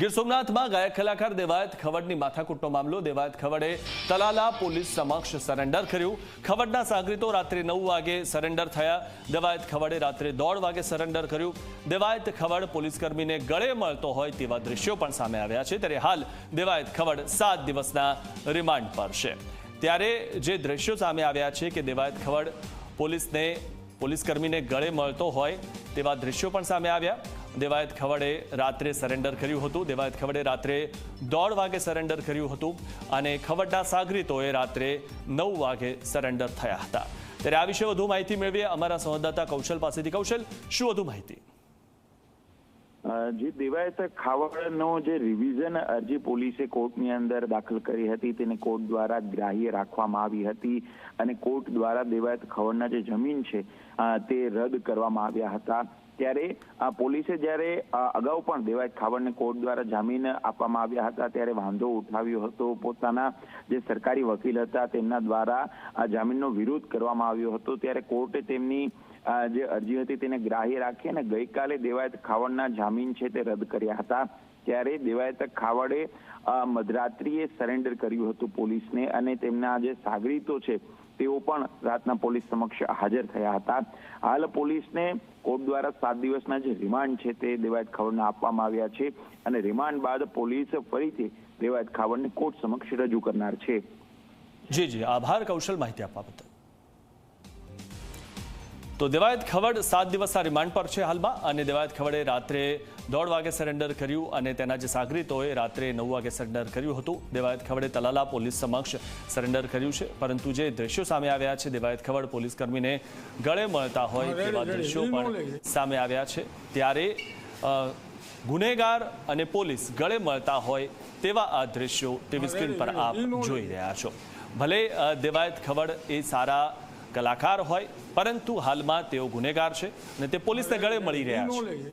ગીર સોમનાથમાં ગાયક કલાકાર દેવાયત ખવડની માથાકૂટનો મામલો. દેવાયત ખવડે તલાલા પોલીસ સમક્ષ સરેન્ડર કર્યું. ખવડના સાગરીતો રાત્રે નવ વાગે સરેન્ડર થયા. દેવાયત ખવડે રાત્રે દોઢ વાગે સરેન્ડર કર્યું. દેવાયત ખવડ પોલીસકર્મીને ગળે મળતો હોય તેવા દ્રશ્યો પણ સામે આવ્યા છે. ત્યારે હાલ દેવાયત ખવડ સાત દિવસના રિમાન્ડ પર છે. ત્યારે જે દ્રશ્યો સામે આવ્યા છે કે દેવાયત ખવડ પોલીસને, પોલીસકર્મીને ગળે મળતો હોય તેવા દ્રશ્યો પણ સામે આવ્યા. દેવાયત ખવડે રાત્રે સરેન્ડર કર્યું હતું. દેવાયત ખવડે રાત્રે દોઢ વાગે સરેન્ડર કર્યું હતું અને ખવડના સાગરીતોએ રાત્રે નવ વાગે સરેન્ડર થયા હતા. ત્યારે આ વિશે વધુ માહિતી મેળવીએ અમારા સંવાદદાતા કૌશલ પાસેથી. કૌશલ, શું વધુ માહિતી? જે દેવાયત ખાવડનો જે રિવિઝન અરજી પોલીસે કોર્ટની અંદર દાખલ કરી હતી, તેને કોર્ટ દ્વારા ગ્રાહ્ય રાખવામાં આવી હતી અને કોર્ટ દ્વારા દેવાયત ખવડના જે જમીન છે તે રદ કરવામાં આવ્યા હતા. ત્યારે આ પોલીસે જ્યારે અગાઉ પણ દેવાયત ખાવડને કોર્ટ દ્વારા જામીન આપવામાં આવ્યા હતા, ત્યારે વાંધો ઉઠાવ્યો હતો. પોતાના જે સરકારી વકીલ હતા, તેમના દ્વારા આ જામીનનો વિરોધ કરવામાં આવ્યો હતો. ત્યારે કોર્ટે તેમની જે અરજી હતી તેને ગ્રાહ્ય રાખી અને ગઈકાલે દેવાયત ખાવડના જામીન છે તે રદ કર્યા હતા. ત્યારે દેવાયત ખાવડે મધરાત્રિએ સરેન્ડર કર્યું હતું પોલીસને અને તેમના જે સાગરીતો છે, તેઓ પણ રાતના પોલીસ સમક્ષ હાજર થયા હતા. હાલ પોલીસને કોર્ટ દ્વારા સાત દિવસના જે રિમાન્ડ છે તે દેવાયત ખાવડને આપવામાં આવ્યા છે અને રિમાન્ડ બાદ પોલીસ ફરીથી દેવાયત ખાવડને કોર્ટ સમક્ષ રજૂ કરનાર છે. જી જી. આભાર. કૌશલ માહિતી આપવા બદલ. તો દેવાયત ખવડ સાત દિવસના રિમાન્ડ પર છે હાલમાં અને દેવાયત ખવડે રાત્રે દોઢ વાગે સરેન્ડર કર્યું અને તેના જે સાગરીતોએ રાત્રે નવ વાગે સરેન્ડર કર્યું હતું. દેવાયત ખવડે તલાલા પોલીસ સમક્ષ સરેન્ડર કર્યું છે. પરંતુ જે દ્રશ્યો સામે આવ્યા છે દેવાયત ખવડ પોલીસ કર્મીને ગળે મળતા હોય તેવા દ્રશ્યો પણ સામે આવ્યા છે. ત્યારે ગુનેગાર અને પોલીસ ગળે મળતા હોય તેવા આ દ્રશ્યો ટીવી સ્ક્રીન પર આપ જોઈ રહ્યા છો. ભલે દેવાયત ખવડ એ સારા કલાકાર હોય પરંતુ હાલમાં તેઓ ગુનેગાર છે અને તે પોલીસને ગળે મળી રહ્યા છે.